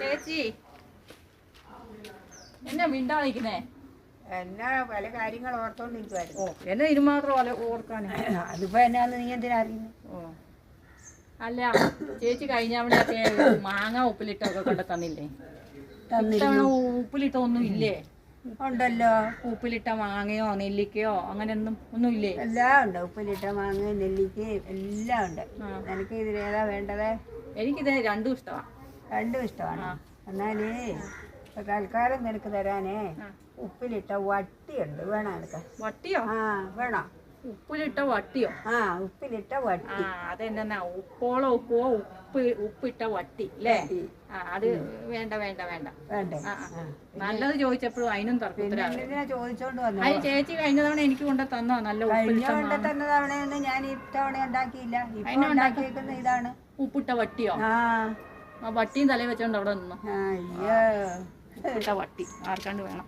ചേച്ചി. എന്നാ മിണ്ടാ നിൽക്കുന്നേ എന്നാ പല കാര്യങ്ങൾ ഓർത്തോണ്ടിരിക്കുവായിരുന്നു. ഓ എന്നെ ഇതിന് മാത്രം അല്ല ഓർക്കാന്. അതിപ്പോ എന്നാന്ന് നീ എന്തിനാ അറിയുന്നു? ഓ. അല്ല ചേച്ചി കഴിഞ്ഞ തവണയൊക്കെ മാങ്ങ ഉപ്പിലിട്ടൊക്കെ കൊണ്ട് തന്നില്ലേ? ഇത്തവണ ഉപ്പിലിട്ട ഒന്നും ഇല്ലേ? ഉണ്ടല്ലോ. ഉപ്പിലിട്ട മാങ്ങയോ നെല്ലിക്കയോ അങ്ങനെ ഒന്നും ഒന്നും ഇല്ലേ? എല്ലാം ഉണ്ട്. ഉപ്പിലിട്ട മാങ്ങ നെല്ലിക്കയും എല്ലാം ഉണ്ട്. എനിക്ക് ഇതിലേതാ വേണ്ടത്? എനിക്കിത് രണ്ടും ഇഷ്ടമാണ് രണ്ടും ഇഷ്ടമാണ്. എന്നാലേ ഇപ്പൊ തൽക്കാലം നിനക്ക് തരാനേ ഉപ്പിലിട്ട വട്ടിയുണ്ട്. വേണോ നിനക്ക്? വട്ടിയോ? ആ വേണോ? ഉപ്പിലിട്ട വട്ടിയോ? ആ ഉപ്പിലിട്ട ആ വട്ടി അതെന്നാ? ഉപ്പോളോ ഉപ്പോ ഉപ്പ് ഉപ്പിട്ട വട്ടി അല്ലേ അത് വേണ്ട വേണ്ട വേണ്ട. വേണ്ടേ. നല്ലത് ചോദിച്ചപ്പോഴും അതിനും തർക്കം തർക്കത്തിലാണ് ചോദിച്ചോണ്ട് വന്നു അത് ചേച്ചി കഴിഞ്ഞ തവണ എനിക്ക് കൊണ്ട് തന്നോ? നല്ല ഉപ്പിട്ട. തന്നെ തവണയൊന്നും ഞാൻ ഇത്തവണ ഉണ്ടാക്കിയില്ല. ഇപ്പൊ ഉണ്ടാക്കിയേക്കുന്ന ഇതാണ്. ഉപ്പിട്ട വട്ടിയോ? ആ. ആ വട്ടിയും തലയിൽ വെച്ചോണ്ട് അവിടെ നിന്നു. വട്ടി. ആർക്കാണ്ട് വേണം.